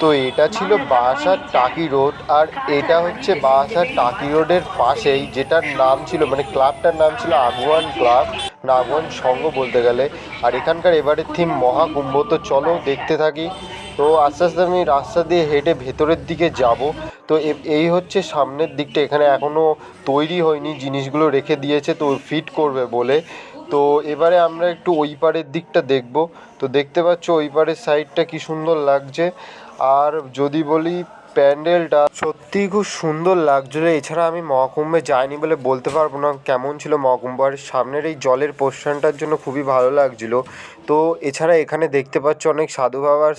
তো এটা ছিল বাসার টাকি রোড আর এটা হচ্ছে বাসার টাকি রোডের পাশেই যেটার নাম ছিল মানে ক্লাবটার নাম ছিল আগুয়ান ক্লাব না আগুয়ান সংঘ বলতে গেলে। আর এখানকার এবারের থিম মহাকুম্ভ। তো চলো দেখতে থাকি। তো আস্তে আস্তে আমি রাস্তা দিয়ে হেঁটে ভেতরের দিকে যাব। তো এই হচ্ছে সামনের দিকটা। এখানে এখনও তৈরি হয়নি, জিনিসগুলো রেখে দিয়েছে, তো ফিট করবে বলে। তো এবারে আমরা একটু ওই পারের দিকটা দেখব। তো দেখতে পাচ্ছ ওই পারের সাইডটা কি সুন্দর লাগছে। আর যদি বলি প্যান্ডেলটা সত্যিই খুব সুন্দর লাগছিল। এছাড়া আমি মহাকুম্ভে যাইনি বলে বলতে পারব না কেমন ছিল মহাকুম্ভ। আর সামনের এই জলের পোর্শনটার জন্য খুবই ভালো লাগছিল। তো এছাড়া এখানে দেখতে পাচ্ছ অনেক সাধু বাবার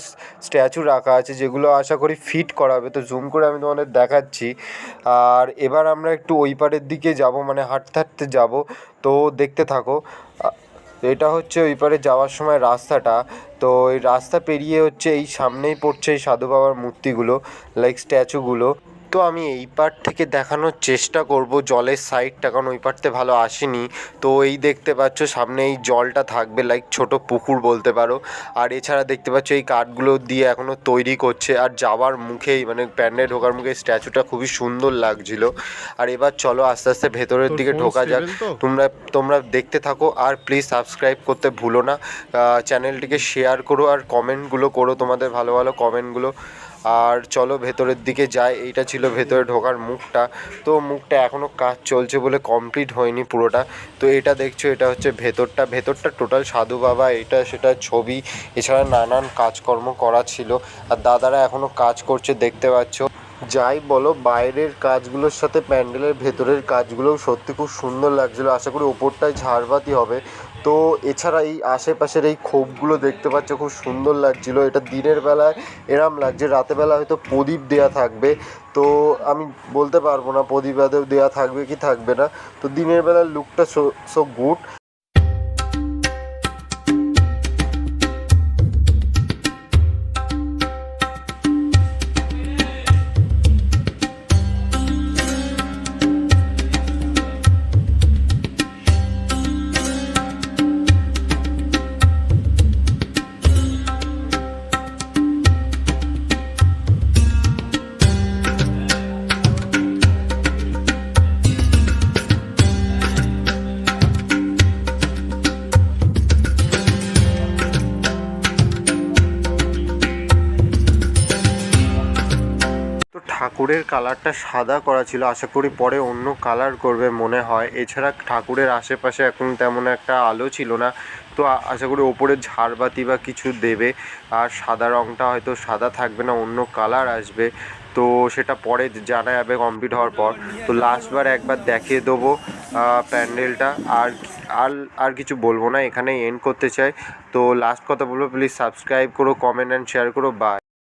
স্ট্যাচু রাখা আছে, যেগুলো আশা করি ফিট করাবে। তো জুম করে আমি তোমাদের দেখাচ্ছি। আর এবার আমরা একটু ওই পারের দিকে যাব মানে হাঁটতে হাঁটতে যাব। তো দেখতে থাকো। এটা হচ্ছে ওই পারে যাওয়ার সময় রাস্তাটা। তো ওই রাস্তা পেরিয়ে হচ্ছে এই সামনেই পড়ছে এই সাধু বাবার মূর্তিগুলো লাইক স্ট্যাচুগুলো তো আমি এই পার থেকে দেখানোর চেষ্টা করব জলের সাইডটা কারণ ওই পারতে ভালো আসেনি। তো এই দেখতে পাচ্ছ সামনে এই জলটা থাকবে লাইক ছোট পুকুর বলতে পারো। আর এছাড়া দেখতে পাচ্ছ এই কাঠগুলো দিয়ে এখনও তৈরি করছে। আর যাওয়ার মুখেই মানে প্যান্ডে ঢোকার মুখে স্ট্যাচুটা খুবই সুন্দর লাগছিল। আর এবার চলো আস্তে আস্তে ভেতরের দিকে ঢোকা যাক? তোমরা তোমরা দেখতে থাকো আর প্লিজ সাবস্ক্রাইব করতে ভুলো না। চ্যানেলটিকে শেয়ার করো আর কমেন্টগুলো করো। তোমাদের ভালো ভালো কমেন্টগুলো আর চলো ভেতরের দিকে যাই। এইটা ছিল ভেতরে ঢোকার মুখটা। তো মুখটা এখনও কাজ চলছে বলে কমপ্লিট হয়নি পুরোটা। তো এটা দেখছ, এটা হচ্ছে ভেতরটা। ভেতরটা টোটাল সাধু বাবা, এটা সেটা ছবি। এছাড়া নানান কাজকর্ম করা ছিল। আর দাদারা এখনও কাজ করছে, দেখতে পাচ্ছ। যাই বলো, বাইরের কাজগুলোর সাথে প্যান্ডেলের ভেতরের কাজগুলোও সত্যি খুব সুন্দর লাগছিল। আশা করি ওপরটায় ঝাড়বাতি হবে। তো এছাড়া এই আশেপাশের এই ক্ষোভগুলো দেখতে পাচ্ছ, খুব সুন্দর লাগছিল। এটা দিনের বেলায় এরম লাগছে রাতের বেলা হয়তো প্রদীপ দেওয়া থাকবে। তো আমি বলতে পারব না প্রদীপ আদেও দেওয়া থাকবে কি থাকবে না। তো দিনের বেলার লুকটা সো সো গুড ঠাকুরের কালারটা সাদা করা ছিল। আশা করি পরে অন্য কালার করবে মনে হয়। এছাড়া ঠাকুরের আশেপাশে এখন তেমন একটা আলো ছিল না। তো আশা করি ওপরে ঝাড়বাতি বা কিছু দেবে। আর সাদা রঙটা হয়তো সাদা থাকবে না, অন্য কালার আসবে। তো সেটা পরে জানা যাবে কমপ্লিট হওয়ার পর। তো লাস্টবার একবার দেখিয়ে দেবো প্যান্ডেলটা। আর আর আর কিছু বলব না এখানে এন্ড করতে চাই। তো লাস্ট কথা বলব প্লিজ সাবস্ক্রাইব করো কমেন্ট অ্যান্ড শেয়ার করো বাই